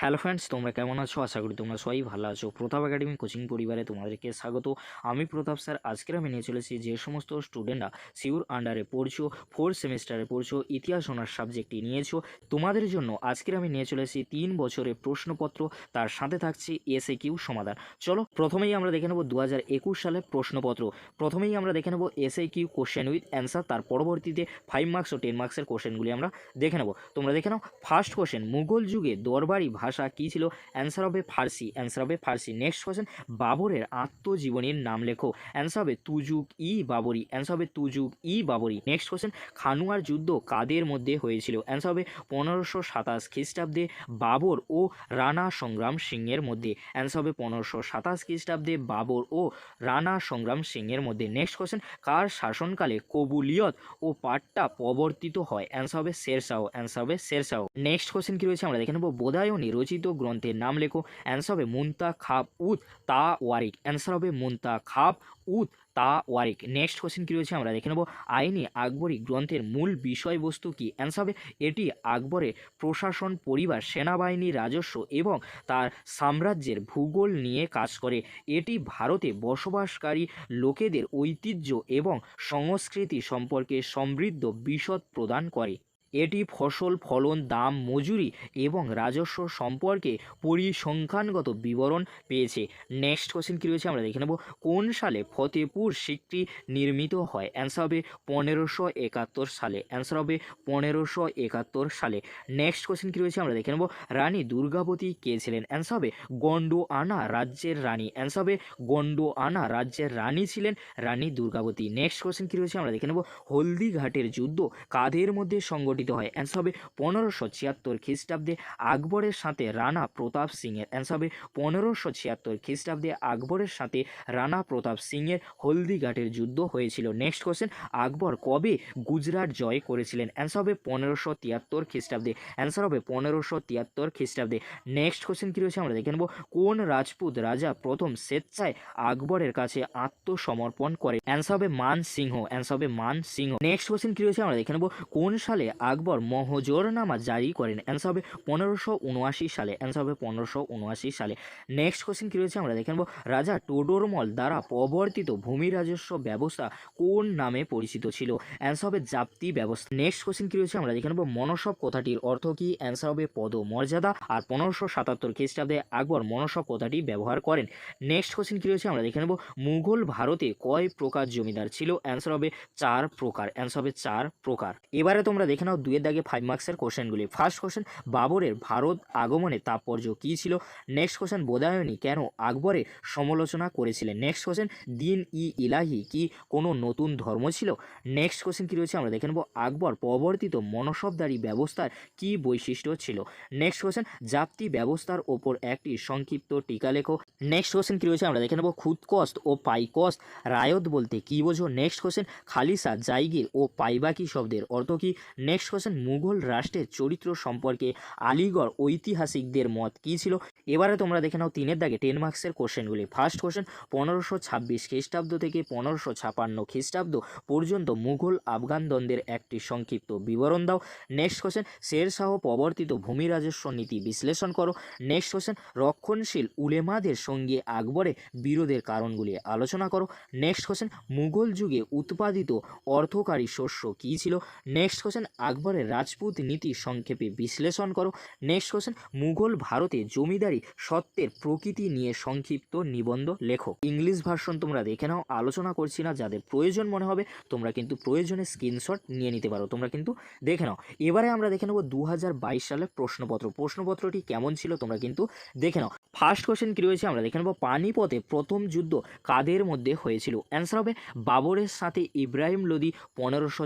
Hello friends তোমরা কেমন আছো? আশা করি তোমরা সবাই ভালো আছো। প্রতাপ একাডেমি কোচিং পরিবারে তোমাদেরকে স্বাগত। আমি প্রতাপ স্যার আজকের আমি নিয়ে চলেছি যে সমস্ত স্টুডেন্টরা সিউর আন্ডারে পড়ছো ফোর্থ সেমিস্টারে পড়ছো, ইতিহাস অনার সাবজেক্টটি নিয়েছো। তোমাদের জন্য আজকের আমি নিয়ে চলেছি তিন বছরের প্রশ্নপত্র। তার সাথে থাকছে এসএ কিউ সমাধান। চলো, প্রথমেই আমরা দেখে নেব দু হাজার একুশ সালের প্রশ্নপত্র। প্রথমেই আমরা দেখে নেব S A Q question with answer তার পরবর্তীতে ফাইভ মার্কস ও টেন মার্কসের কোশ্চেনগুলি আমরা দেখে নেব। তোমরা দেখে নাও ফার্স্ট কোশ্চেন মুঘল যুগে দরবারি ভাষা কী ছিল? অ্যান্সার হবে ফার্সি অ্যান্সার হবে ফার্সি নেক্সট কোশ্চেন বাবরের আত্মজীবনীর নাম লেখো। অ্যান্সার হবে তুজুক ই বাবরি অ্যান্সার হবে তুজুক ই বাবরি। নেক্সট কোশ্চেন খানুয়ার যুদ্ধ কাদের মধ্যে হয়েছিল? অ্যান্সার হবে পনেরোশো সাতাশ খ্রিস্টাব্দে বাবর ও রানা সংগ্রাম সিংয়ের মধ্যে। অ্যান্সার হবে পনেরোশো সাতাশ খ্রিস্টাব্দে বাবর ও রানা সংগ্রাম সিংয়ের মধ্যে। নেক্সট কোশ্চেন কার শাসনকালে কবুলিয়ত ও পাট্টা প্রবর্তিত হয়? অ্যান্সার হবে শেরশাহ অ্যান্সার হবে শেরশাহ। নেক্সট কোশ্চেন কি রয়েছে? আমরা দেখে নেব। বোধায়নী রচিত গ্রন্থের নাম লেখো। অ্যান্সার হবে মুন্তা খাব উদ তা ওয়ারিক। অ্যান্সার হবে মুন্তা খাব উদ তা ওয়ারিক। নেক্সট কোশ্চেন কী রয়েছে আমরা দেখে নেব। আইনি আকবরী গ্রন্থের মূল বিষয়বস্তু কি? অ্যান্সার হবে এটি আকবরের প্রশাসন, পরিবার, সেনাবাহিনী, রাজস্ব এবং তার সাম্রাজ্যের ভূগোল নিয়ে কাজ করে। এটি ভারতে বসবাসকারী লোকেদের ঐতিহ্য এবং সংস্কৃতি সম্পর্কে সমৃদ্ধ বিশদ প্রদান করে। এটি ফসল, ফলন, দাম, মজুরি এবং রাজস্ব সম্পর্কে পরিসংখ্যানগত বিবরণ পেয়েছে। নেক্সট কোশ্চেন কী রয়েছে আমরা দেখে নেব। কোন সালে ফতেপুর শিখটি নির্মিত হয়? অ্যান্সার হবে পনেরোশো একাত্তর সালে। অ্যান্সার হবে পনেরোশো একাত্তর সালে। নেক্সট কোশ্চেন কী রয়েছে আমরা দেখে নেব। রানী দুর্গাবতী কে ছিলেন? অ্যান্সার হবে গন্ডোয়ানা রাজ্যের রানী। অ্যান্সার হবে গন্ডোয়ানা রাজ্যের রানী ছিলেন রানী দুর্গাবতী নেক্সট কোশ্চেন কী রয়েছে আমরা দেখে নেব। হলদিঘাটের যুদ্ধ কাদের মধ্যে সংগঠিত হয়। অ্যান্সার হবে পনেরোশো ছিয়াত্তর খ্রিস্টাব্দে আকবরের সাথে রানা প্রতাপ সিংয়ের অ্যান্সার হবে পনেরোশো ছিয়াত্তর খ্রিস্টাব্দে আকবরের সাথে রানা প্রতাপ সিংয়ের হলদিঘাটের যুদ্ধ হয়েছিল। নেক্সট কোশ্চেন, আকবর কবে গুজরাট জয় করেছিলেন? অ্যান্সার হবে পনেরোশো তিয়াত্তর খ্রিস্টাব্দে অ্যান্সার হবে পনেরোশো তিয়াত্তর খ্রিস্টাব্দে। নেক্সট কোশ্চেন কী রয়েছে আমরা দেখে নেব। কোন রাজপুত রাজা প্রথম স্বেচ্ছায় আকবরের কাছে আত্মসমর্পণ করে? অ্যান্সার হবে মান সিংহ অ্যান্সার হবে মান সিংহ। নেক্সট কোশ্চেন কী রয়েছে আমরা দেখে নেব। কোন সালে আকবর মহজরনামা জারি করেন। অ্যান্সার হবে পনেরোশো উনআশি সালে। অ্যান্সার হবে পনেরোশো উনআশি সালে। নেক্সট কোশ্চেন কী রয়েছে আমরা দেখে নেব। রাজা টোডরমল দ্বারা প্রবর্তিত ভূমি রাজস্ব ব্যবস্থা কোন নামে পরিচিত ছিল? অ্যান্সার হবে জাপ্তি ব্যবস্থা। নেক্সট কোশ্চেন কী রয়েছে আমরা দেখে নেব। মনসব কথাটির অর্থ কি? অ্যান্সার হবে পদ মর্যাদা আর পনেরোশো সাতাত্তর খ্রিস্টাব্দে আকবর মনসব কথাটি ব্যবহার করেন? নেক্সট কোশ্চেন কী রয়েছে আমরা দেখে নেব। মুঘল ভারতে কয় প্রকার জমিদার ছিল? অ্যান্সার হবে চার প্রকার। অ্যান্সার হবে চার প্রকার। এবারে তোমরা দেখে নাও দুয়ের দাগে ফাইভ মার্কসের কোশ্চেনগুলি ফার্স্ট কোশ্চেন বাবরের ভারত আগমনে তাৎপর্য কী ছিল? নেক্সট কোশ্চেন বোধায়নী কেন আকবরের সমালোচনা করেছিলেন? নেক্সট কোশ্চেন দিন ই ইলাহি কি কোনো নতুন ধর্ম ছিল? নেক্সট কোশ্চেন কী রয়েছে আমরা দেখে নেব। আকবর প্রবর্তিত মনসবদারি ব্যবস্থার কী বৈশিষ্ট্য ছিল? নেক্সট কোশ্চেন জাপ্তি ব্যবস্থার ওপর একটি সংক্ষিপ্ত টিকা লেখো। নেক্সট কোশ্চেন কী রয়েছে আমরা দেখে নেব। খুদকস্ত ও পাইকস্ত, রায়ত বলতে কী বোঝো? নেক্সট কোশ্চেন খালিসা জাইগির ও পাইবাকি শব্দের অর্থ কী? নেক্সট কোশ্চেন মুঘল রাষ্ট্রের চরিত্র সম্পর্কে আলিগড় ঐতিহাসিকদের মত কী ছিল? এবারে তোমরা দেখে নাও তিনের দাগে টেন মার্কসের কোশ্চেনগুলি ফার্স্ট কোশ্চেন পনেরোশো ছাব্বিশ খ্রিস্টাব্দ থেকে পনেরোশো ছাপান্ন খ্রিস্টাব্দ পর্যন্ত মুঘল আফগান দ্বন্দ্বের একটি সংক্ষিপ্ত বিবরণ দাও। নেক্সট কোশ্চেন শেরশাহ প্রবর্তিত ভূমি রাজস্ব নীতি বিশ্লেষণ করো। নেক্সট কোশ্চেন রক্ষণশীল উলেমাদের সঙ্গে আকবরের বিরোধের কারণগুলি আলোচনা করো। নেক্সট কোশ্চেন মুঘল যুগে উৎপাদিত অর্থকারী শস্য কী ছিল? নেক্সট কোশ্চেন আকবরের রাজপুত নীতি সংক্ষেপে বিশ্লেষণ করো। নেক্সট কোশ্চেন মুঘল ভারতে জমিদারি সত্ত্বের প্রকৃতি নিয়ে সংক্ষিপ্ত নিবন্ধ লেখো। ইংলিশ ভার্সন তোমরা দেখে নাও, আলোচনা করছি না, যাদের প্রয়োজন মনে হবে, তোমরা কিন্তু প্রয়োজনে স্ক্রিনশট নিয়ে নিতে পারো। তোমরা কিন্তু দেখে নাও। এবারে আমরা দেখে নেব দু সালের প্রশ্নপত্র। প্রশ্নপত্রটি কেমন ছিল, তোমরা কিন্তু দেখে নাও। ফার্স্ট কোশ্চেন কী রয়েছে? আমরা দেখে নেব। পানিপথে প্রথম যুদ্ধ কাদের মধ্যে হয়েছিল? অ্যান্সার হবে বাবরের সাথে ইব্রাহিম লোদি পনেরোশো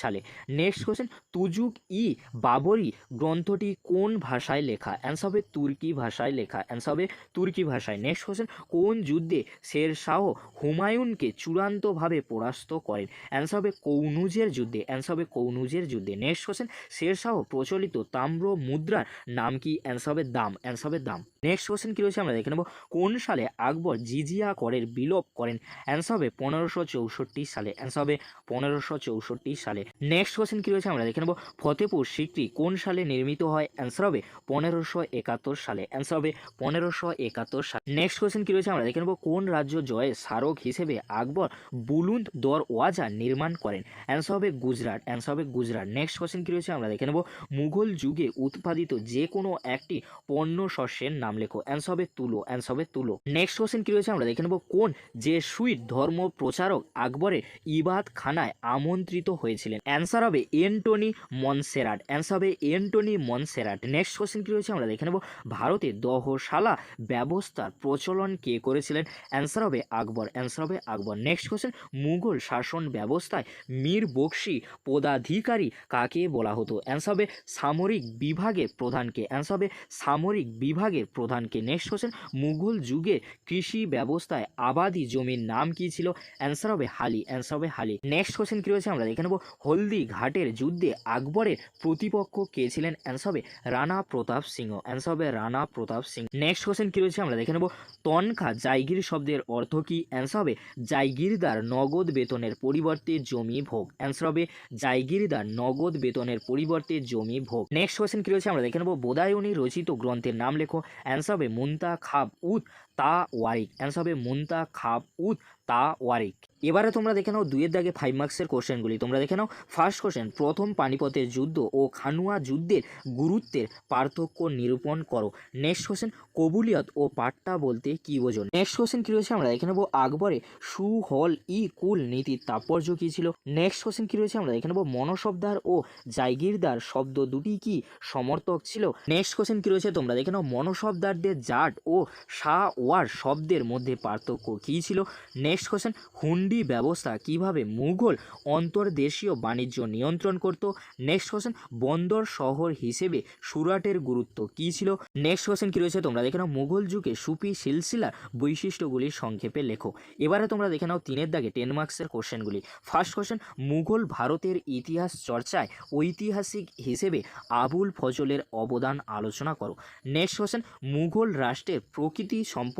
সালে। নেক্সট কোশ্চেন তুজুক ই বাবরি গ্রন্থটি কোন ভাষায় লেখা? অ্যান্সার হবে তুর্কি ভাষায় লেখা। অ্যান্সার হবে তুর্কি ভাষায়। নেক্সট কোশ্চেন কোন যুদ্ধে শের শাহ হুমায়ুনকে চূড়ান্তভাবে পরাস্ত করেন? অ্যান্সার হবে কৌনুজের যুদ্ধে। অ্যান্সার হবে কৌনুজের যুদ্ধে। নেক্সট কোশ্চেন শের শাহ প্রচলিত তাম্র মুদ্রার নাম কি? অ্যান্সার হবে দাম। অ্যান্সার হবে দাম। নেক্সট কোশ্চেন কী রয়েছে আমরা দেখে নেব। কোন সালে আকবর জিজিয়া করের বিলোপ করেন? অ্যান্সার হবে পনেরোশো চৌষট্টি সালে। অ্যান্সার হবে পনেরোশো চৌষট্টি সালে। নেক্সট কোশ্চেন কী রয়েছে আমরা দেখে নেব। ফতেপুর সিক্রি কোন সালে নির্মিত হয়? অ্যান্সার হবে পনেরোশো একাত্তর সালে। অ্যান্সার হবে পনেরোশো একাত্তর সালে। নেক্সট কোশ্চেন কী রয়েছে আমরা দেখে নেব। কোন রাজ্য জয়ের স্মারক হিসেবে আকবর বুলুন্দ দরওয়াজা নির্মাণ করেন? অ্যান্সার হবে গুজরাট। অ্যান্সার হবে গুজরাট। নেক্সট কোশ্চেন কী রয়েছে আমরা দেখে নেব। মুঘল যুগে উৎপাদিত যে কোনো একটি পণ্য শস্যের নাম লেখো। অ্যান্সার হবে তুলো অ্যান্সার হবে তুলো নেক্সট কোশ্চেন কী রয়েছে আমরা দেখে নেব। কোন যে সুইট ধর্ম প্রচারক আকবরের ইবাদ খানায় আমন্ত্রিত হয়েছিলেন? অ্যান্সার হবে এন্টনি মনসেরাট অ্যান্সার হবে এন্টনি মনসেরাট নেক্সট কোশ্চেন কি রয়েছে আমরা দেখে নেব। ভারতে দহশালা ব্যবস্থার প্রচলন কে করেছিলেন? অ্যান্সার হবে আকবর। অ্যান্সার হবে আকবর। নেক্সট কোশ্চেন মুঘল শাসন ব্যবস্থায় মীর বক্সি পদাধিকারী কাকে বলা হতো? অ্যান্সার হবে সামরিক বিভাগের প্রধানকে। অ্যান্সার হবে সামরিক বিভাগের প্রধানকে নেক্সট কোশ্চেন। মুঘল যুগে কৃষি ব্যবস্থায় আবাদি জমির নাম কি ছিল? অ্যান্সার হবে হালি। অ্যান্সার হবে হালি। নেক্সট কোশ্চেন কী রয়েছে আমরা দেখে নেব। হলদি ঘাটের যুদ্ধে আকবরের প্রতিপক্ষ কে ছিলেন? অ্যান্সার হবে রানা প্রতাপ সিংহ। অ্যান্সার হবে রানা প্রতাপ সিং নেক্সট কোশ্চেন কী রয়েছে আমরা দেখে নেব। তনখা জাইগির শব্দের অর্থ কি? অ্যান্সার হবে জাইগিরদার নগদ বেতনের পরিবর্তে জমি ভোগ। অ্যান্সার হবে জাইগিরদার নগদ বেতনের পরিবর্তে জমি ভোগ। নেক্সট কোশ্চেন কী রয়েছে আমরা দেখে নেব। বোদায়নী রচিত গ্রন্থের নাম লেখো। অ্যান্সার হবে মুন্তা খাব উদ তা ওয়ারিক। অ্যান্সার হবে মুন্তা খাব উদ তা ওয়ারিক। এবারে তোমরা দেখে নাও দুইয়ের দাগে ফাইভ মার্কসের কোশ্চেনগুলি তোমরা দেখে নাও ফার্স্ট কোশ্চেন প্রথম পানিপথের যুদ্ধ ও খানুয়া যুদ্ধের গুরুত্বের পার্থক্য নিরূপণ করো। নেক্সট কোশ্চেন কবুলিয়ত ও পাট্টা বলতে কি বোঝো? নেক্সট কোশ্চেন কী রয়েছে আমরা দেখে নেব আকবরে। সুহল ই, কুল নীতির তাৎপর্য কী ছিল? নেক্সট কোশ্চেন কী রয়েছে আমরা দেখে নেব মনশব্দার ও জায়গিরদার শব্দ দুটি কি সমর্থক ছিল? নেক্সট কোশ্চেন কী রয়েছে তোমরা দেখে নাও মনশব্দারদের জাট ও সা ওয়ার শব্দের মধ্যে পার্থক্য কী ছিল? নেক্সট কোশ্চেন হুন্ডি ব্যবস্থা কীভাবে মুঘল অন্তর্দেশীয় বাণিজ্য নিয়ন্ত্রণ করত? নেক্সট কোশ্চেন বন্দর শহর হিসেবে সুরাটের গুরুত্ব কী ছিল? নেক্সট কোশ্চেন কী রয়েছে তোমরা দেখে নাও। মুঘল যুগে সুপি সিলসিলার বৈশিষ্ট্যগুলি সংক্ষেপে লেখো। এবারে তোমরা দেখে নাও তিনের দাগে টেন মার্কসের কোশ্চেনগুলি ফার্স্ট কোশ্চেন মুঘল ভারতের ইতিহাস চর্চায় ঐতিহাসিক হিসেবে আবুল ফজলের অবদান আলোচনা করো। নেক্সট কোশ্চেন মুঘল রাষ্ট্রের প্রকৃতি সম্পর্কে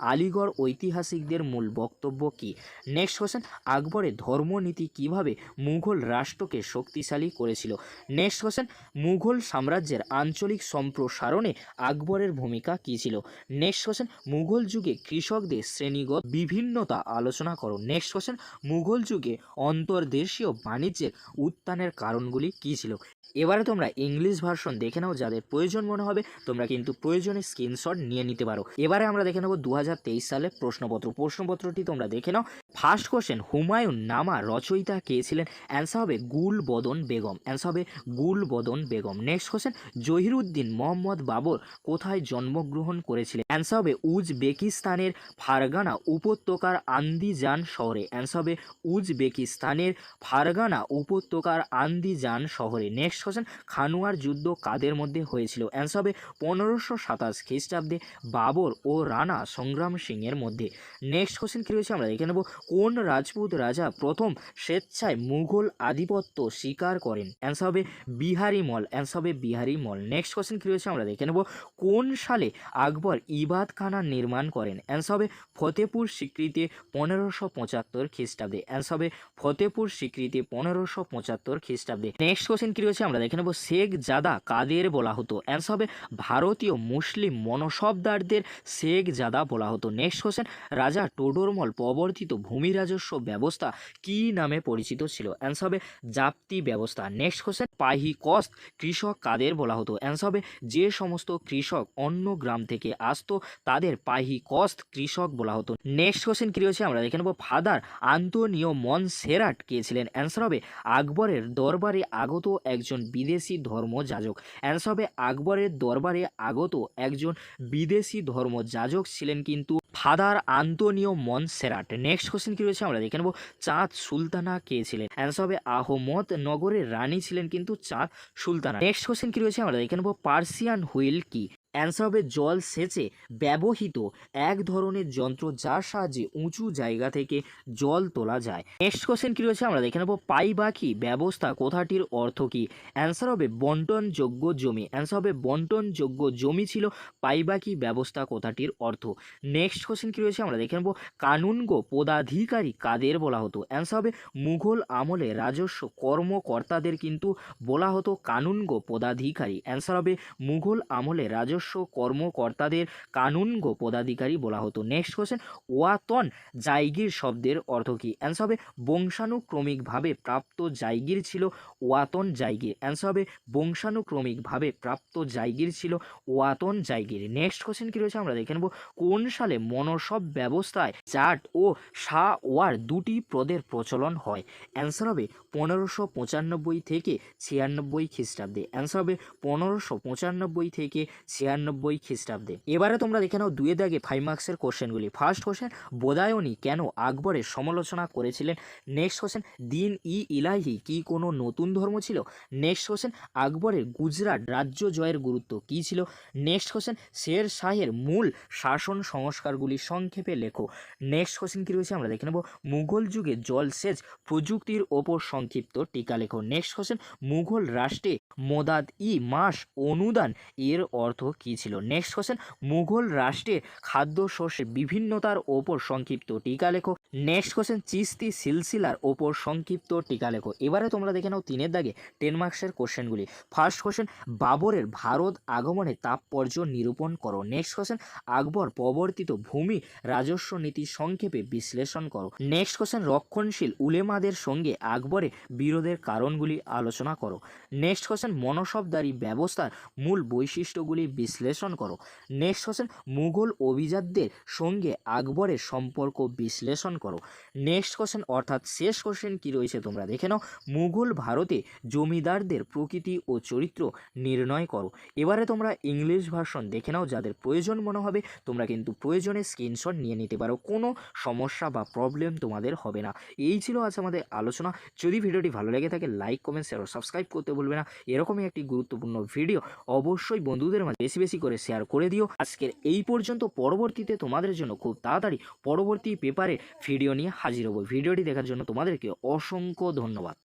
আলিগড় ঐতিহাসিকদের মূল বক্তব্য কী? নেক্সট কোশ্চেন আকবরের ধর্মনীতি কীভাবে মুঘল রাষ্ট্রকে শক্তিশালী করেছিল? নেক্সট কোশ্চেন মুঘল সাম্রাজ্যের আঞ্চলিক সম্প্রসারণে আকবরের ভূমিকা কী ছিল? নেক্সট কোশ্চেন মুঘল যুগে কৃষকদের শ্রেণীগত বিভিন্নতা আলোচনা করো। নেক্সট কোশ্চেন মুঘল যুগে অন্তর্দেশীয় বাণিজ্যের উত্থানের কারণগুলি কী ছিল? এবারে তোমরা ইংলিশ ভার্সন দেখে নাও, যাদের প্রয়োজন মনে হবে, তোমরা কিন্তু প্রয়োজনে স্ক্রিনশট নিয়ে নিতে পারো। এবারে আমরা দেখে নেব দু সালের প্রশ্নপত্র। প্রশ্নপত্রটি তোমরা দেখে নাও। ফার্স্ট কোশ্চেন হুমায়ুন নামা রচয়িতা কে ছিলেন? অ্যান্সার হবে গুল বদন বেগম। অ্যান্সার হবে গুল বদন বেগম। নেক্সট কোশ্চেন জহিরুদ্দিন মোহাম্মদ বাবর কোথায় জন্মগ্রহণ করেছিলেন? অ্যান্সার হবে উজবেকিস্তানের ফারগানা উপত্যকার আন্দিজান শহরে। অ্যান্সার হবে উজবেকিস্তানের ফারগানা উপত্যকার আন্দিজান শহরে। নেক্সট কোশ্চেন খানুয়ার যুদ্ধ কাদের মধ্যে হয়েছিল? অ্যান্সার হবে পনেরোশো সাতাশ খ্রিস্টাব্দে বাবর ও রানা সংগ্রাম সিংয়ের মধ্যে। নেক্সট কোশ্চেন কী রয়েছে আমরা দেখে নেব। কোন রাজপুত রাজা প্রথম স্বেচ্ছায় মুঘল আধিপত্য স্বীকার করেন? অ্যান্সার হবে বিহারি মল। অ্যান্সার হবে বিহারি মল। নেক্সট কোশ্চেন কী রয়েছে আমরা দেখে নেব। কোন সালে আকবর ইবাদখানা নির্মাণ করেন? অ্যান্সার হবে ফতেপুর স্বীকৃতি পনেরোশো পঁচাত্তর খ্রিস্টাব্দে। অ্যান্সার হবে ফতেপুর স্বীকৃতি পনেরোশো পঁচাত্তর খ্রিস্টাব্দে। নেক্সট কোশ্চেন কী রয়েছে আমরা দেখে নেব। শেখ জাদা কাদের বলা হতো? অ্যান্সার হবে ভারতীয় মুসলিম মনসবদারদের শেখ জাদা বলা হতো। নেক্সট কোশ্চেন, রাজা টোডরমল প্রবর্তিত ভূমি রাজস্ব ব্যবস্থা কি নামে পরিচিত ছিল? অ্যান্সার হবে, জাপ্তি ব্যবস্থা। নেক্সট কোশ্চেন পাহি কস্ত, কৃষক কাদের বলা হতো? অ্যান্সার হবে, যে সমস্ত কৃষক অন্য গ্রাম থেকে আসতো, তাদের পাহি কস্ত কৃষক বলা হতো। নেক্সট কোশ্চেন কী রয়েছে? আমরা দেখে নেব, ফাদার আন্তনিও মন সেরাট কে ছিলেন? অ্যান্সার হবে, আকবরের দরবারে আগত একজন বিদেশি ধর্মযাজক। অ্যান্সার হবে, আকবরের দরবারে আগত একজন বিদেশি ধর্মযাজক ছিলেন কিন্তু father Antonio Monserrate. Next question কি রয়েছে আমরা দেখে নেব। চাঁদ সুলতানা কে ছিলেন? অ্যান্সার হবে আহমদ। নগরের রানী ছিলেন কিন্তু চাঁদ সুলতানা। নেক্সট কোশ্চেন কি রয়েছে আমরা দেখে নেব। পার্সিয়ান হুইল কি? অ্যান্সার হবে জল সেচে ব্যবহৃত এক ধরনের যন্ত্র যার সাহায্যে উঁচু জায়গা থেকে জল তোলা যায়। নেক্সট কোশ্চেন কী রয়েছে? আমরা দেখে নেব, পাইবাকি ব্যবস্থা কথাটির অর্থ কী? অ্যান্সার হবে, বন্টনযোগ্য জমি। অ্যান্সার হবে, বন্টনযোগ্য জমি ছিল, পাইবাকি ব্যবস্থা কথাটির অর্থ? নেক্সট কোশ্চেন কী রয়েছে? আমরা দেখে নেব, কানুনগো পদাধিকারী কাদের বলা হতো? অ্যান্সার হবে, মুঘল আমলে রাজস্ব কর্মকর্তাদের কিন্তু বলা হতো কানুনগো পদাধিকারী। অ্যান্সার হবে, মুঘল আমলে রাজস্ব কর্মকর্তাদের কানুনগো পদাধিকারী বলা হতো। নেক্সট কোশ্চেন ওয়াতন জাইগির শব্দের অর্থ কী? অ্যান্সার হবে, বংশানুক্রমিকভাবে প্রাপ্ত জাইগির ছিল ওয়াতন জায়গির অ্যান্সার হবে, বংশানুক্রমিকভাবে প্রাপ্ত জায়গির ছিল ওয়াতন জায়গির নেক্সট কোশ্চেন কী রয়েছে আমরা দেখে নেব। কোন সালে মনসব ব্যবস্থায় জাট ও শাহ ওয়ার দুটি পদের প্রচলন হয়? অ্যান্সার হবে, পনেরোশো পঁচানব্বই থেকে ছিয়ানব্বই খ্রিস্টাব্দে। অ্যান্সার হবে, পনেরোশো পঁচানব্বই থেকে ছিয়ানব্বই খ্রিস্টাব্দে। এবারে তোমরা দেখে নাও দুয়ে দাগে ফাইভ মার্কসের কোশ্চেনগুলি ফার্স্ট কোশ্চেন বোদায়নী কেন আকবরের সমালোচনা করেছিলেন? নেক্সট কোশ্চেন দিন ই ইলাহি কি কোনো নতুন ধর্ম ছিল? নেক্সট কোশ্চেন আকবরের গুজরাট রাজ্য জয়ের গুরুত্ব কী ছিল? নেক্সট কোশ্চেন শের শাহের মূল শাসন সংস্কারগুলি সংক্ষেপে লেখো। নেক্সট কোশ্চেন কী রয়েছে আমরা দেখে নেব। মুঘল যুগে জলসেচ প্রযুক্তির ওপর সংক্ষিপ্ত টিকা লেখো। নেক্সট কোশ্চেন মুঘল রাষ্ট্রে মোদাদ ই মাস অনুদান এর অর্থ কী ছিল? নেক্সট কোশ্চেন মুঘল রাষ্ট্রের খাদ্যশস্যের বিভিন্নতার ওপর সংক্ষিপ্ত টিকা লেখো। নেক্সট কোশ্চেন চিস্তি সিলসিলার ওপর সংক্ষিপ্ত টিকা লেখো। এবারে তোমরা দেখে নাও তিনের দাগে টেন মার্কসের কোশ্চেনগুলি ফার্স্ট কোশ্চেন বাবরের ভারত আগমনে তাৎপর্য নিরূপণ করো। নেক্সট কোশ্চেন আকবর প্রবর্তিত ভূমি রাজস্ব নীতি সংক্ষেপে বিশ্লেষণ করো। নেক্সট কোশ্চেন রক্ষণশীল উলেমাদের সঙ্গে আকবরের বিরোধের কারণগুলি আলোচনা করো। নেক্সট কোশ্চেন মনসবদারি ব্যবস্থার মূল বৈশিষ্ট্যগুলি বিশ্লেষণ করো। নেক্সট কোশ্চেন মুঘল অভিজাতদের সঙ্গে আকবরের সম্পর্ক বিশ্লেষণ করো। নেক্সট কোশ্চেন অর্থাৎ শেষ কোশ্চেন কি রয়েছে তোমরা দেখে নাও। মুঘল ভারতে জমিদারদের প্রকৃতি ও চরিত্র নির্ণয় করো। এবারে তোমরা ইংলিশ ভার্সন দেখে নাও, যাদের প্রয়োজন মনে হবে, তোমরা কিন্তু প্রয়োজনে স্ক্রিনশট নিয়ে নিতে পারো। কোনো সমস্যা বা প্রবলেম তোমাদের হবে না। এই ছিল আজ আমাদের আলোচনা। যদি ভিডিওটি ভালো লেগে থাকে লাইক কমেন্ট শেয়ার ও সাবস্ক্রাইব করতে ভুলবে না। এরকমই একটি গুরুত্বপূর্ণ ভিডিও অবশ্যই বন্ধুদের মাঝে। বেশি বেশি করে শেয়ার করে দিও। আজকের এই পর্যন্ত, পরবর্তীতে তোমাদের জন্য খুব তাড়াতাড়ি পরবর্তী পেপারে ভিডিও নিয়ে হাজির হব। ভিডিওটি দেখার জন্য তোমাদেরকে অসংখ্য ধন্যবাদ।